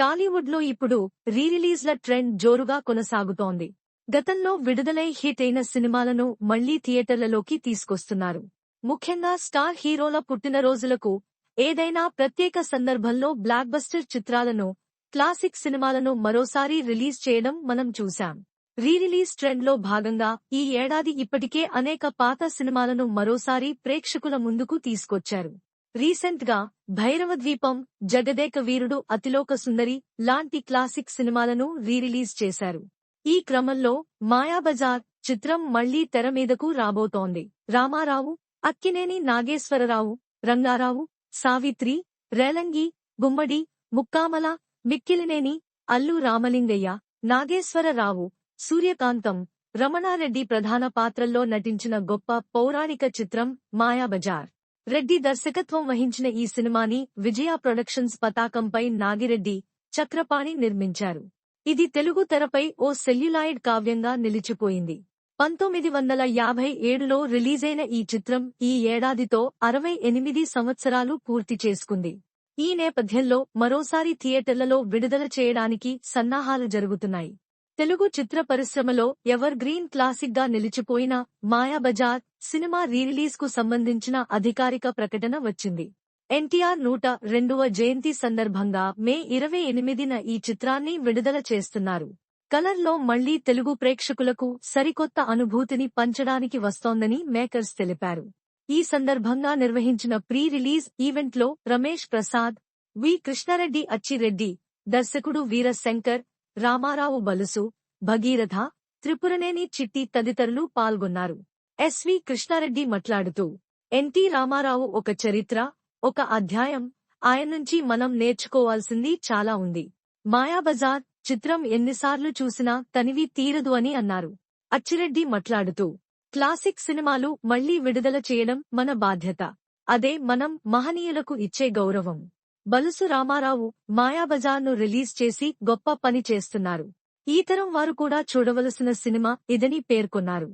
టాలీవుడ్లో ఇప్పుడు రీరిలీజ్ల ట్రెండ్ జోరుగా కొనసాగుతోంది. గతంలో విడుదలై హిట్ అయిన సినిమాలను మళ్ళీ థియేటర్లలోకి తీసుకొస్తున్నారు. ముఖ్యంగా స్టార్ హీరోల పుట్టినరోజులకు ఏదైనా ప్రత్యేక సందర్భంలో బ్లాక్బస్టర్ చిత్రాలను క్లాసిక్ సినిమాలను మరోసారి రిలీజ్ చేయడం మనం చూశాం. రీరిలీజ్ ట్రెండ్లో భాగంగా ఈ ఏడాది ఇప్పటికే అనేక పాత సినిమాలను మరోసారి ప్రేక్షకుల ముందుకు తీసుకొచ్చారు. రీసెంట్గా భైరవ ద్వీపం జగదేక వీరుడు అతిలోక సుందరి లాంటి క్లాసిక్ సినిమాలను రీరిలీజ్ చేశారు. ఈ క్రమంలో మాయాబజార్ చిత్రం మళ్ళీ తెర మీదకు రాబోతోంది. రామారావు అక్కినేని నాగేశ్వరరావు రంగారావు సావిత్రి రేలంగి గుమ్మడి ముక్కామల మిక్కిలినేని అల్లు రామలింగయ్య నాగేశ్వరరావు సూర్యకాంతం రమణారెడ్డి ప్రధాన పాత్రల్లో నటించిన గొప్ప పౌరాణిక చిత్రం మాయాబజార్. రెడ్డి దర్శకత్వం వహించిన ఈ సినిమాని విజయ ప్రొడక్షన్స్ పతాకంపై నాగిరెడ్డి చక్రపాణి నిర్మించారు. ఇది తెలుగు తెరపై ఓ సెల్యులాయిడ్ కావ్యంగా నిలిచిపోయింది. పంతొమ్మిది వందల యాభై ఏడులో రిలీజైన ఈ చిత్రం ఈ ఏడాదితో అరవై ఎనిమిది సంవత్సరాలు పూర్తి చేసుకుంది. ఈ నేపథ్యంలో మరోసారి థియేటర్లలో విడుదల చేయడానికి సన్నాహాలు జరుగుతున్నాయి. తెలుగు చిత్ర పరిశ్రమలో ఎవర్ గ్రీన్ క్లాసిక్గా నిలిచిపోయిన మాయాబజార్ సినిమా రీరిలీజ్కు సంబంధించిన అధికారిక ప్రకటన వచ్చింది. ఎన్టీఆర్ నూట రెండవ జయంతి సందర్భంగా మే ఇరవై ఎనిమిదిన ఈ చిత్రాన్ని విడుదల చేస్తున్నారు. కలర్లో మళ్ళీ తెలుగు ప్రేక్షకులకు సరికొత్త అనుభూతిని పంచడానికి వస్తోందని మేకర్స్ తెలిపారు. ఈ సందర్భంగా నిర్వహించిన ప్రీ రిలీజ్ ఈవెంట్లో రమేష్ ప్రసాద్ వి కృష్ణారెడ్డి అచ్చిరెడ్డి దర్శకుడు వీరశంకర్ రామారావు బలుసు భగీరథ త్రిపురనేని చిట్టి తదితరులు పాల్గొన్నారు. ఎస్వి కృష్ణారెడ్డి మాట్లాడుతూ ఎన్టీ రామారావు ఒక చరిత్ర ఒక అధ్యాయం ఆయన నుంచి మనం నేర్చుకోవాల్సింది చాలా ఉంది. మాయాబజార్ చిత్రం ఎన్నిసార్లు చూసినా తనివి తీరదు అని అన్నారు. అచ్చిరెడ్డి మాట్లాడుతూ క్లాసిక్ సినిమాలు మళ్ళీ విడుదల చేయడం మన బాధ్యత. అదే మనం మహనీయులకు ఇచ్చే గౌరవం. బలుసు రామారావు మాయాబజార్ను రిలీజ్ చేసి గొప్ప పని చేస్తున్నారు. ఈ తరం వారు కూడా చూడవలసిన సినిమా ఇదని పేర్కొన్నారు.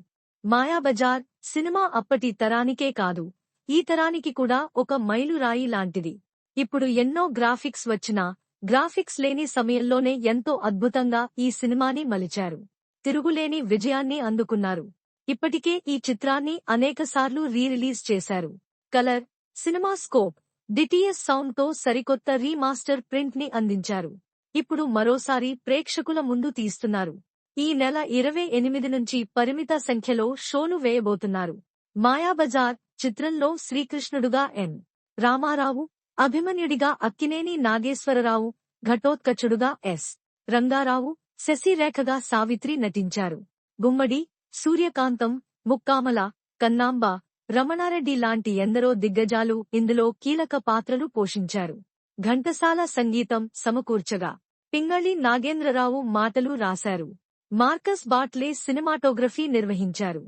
మాయాబజార్ సినిమా అప్పటి తరానికే కాదు ఈ తరానికి కూడా ఒక మైలురాయి లాంటిది. ఇప్పుడు ఎన్నో గ్రాఫిక్స్ వచ్చినా గ్రాఫిక్స్ లేని సమయంలోనే ఎంతో అద్భుతంగా ఈ సినిమాని మలిచారు. తిరుగులేని విజయాన్ని అందుకున్నారు. ఇప్పటికే ఈ చిత్రాన్ని అనేకసార్లు రీరిలీజ్ చేశారు. కలర్ సినిమా స్కోప్ డిటిఎస్ సౌండ్తో సరికొత్త రీమాస్టర్ ప్రింట్ని అందించారు. ఇప్పుడు మరోసారి ప్రేక్షకుల ముందు తీస్తున్నారు. ఈ నెల ఇరవై ఎనిమిది నుంచి పరిమిత సంఖ్యలో షోలు వేయబోతున్నారు. మాయాబజార్ చిత్రంలో శ్రీకృష్ణుడుగా ఎన్. రామారావు అభిమన్యుడిగా అక్కినేని నాగేశ్వరరావు ఘటోత్కచుడుగా ఎస్. రంగారావు శశిరేఖగా సావిత్రి నటించారు. గుమ్మడి సూర్యకాంతం ముక్కామల కన్నాంబ రమణారెడ్డి లాంటి ఎందరో దిగ్గజాలు ఇందులో కీలక పాత్రలు పోషించారు. ఘంటసాల సంగీతం సమకూర్చగా పింగళి నాగేంద్రరావు మాటలు రాశారు. మార్కస్ బాట్లే సినిమాటోగ్రఫీ నిర్వహించారు.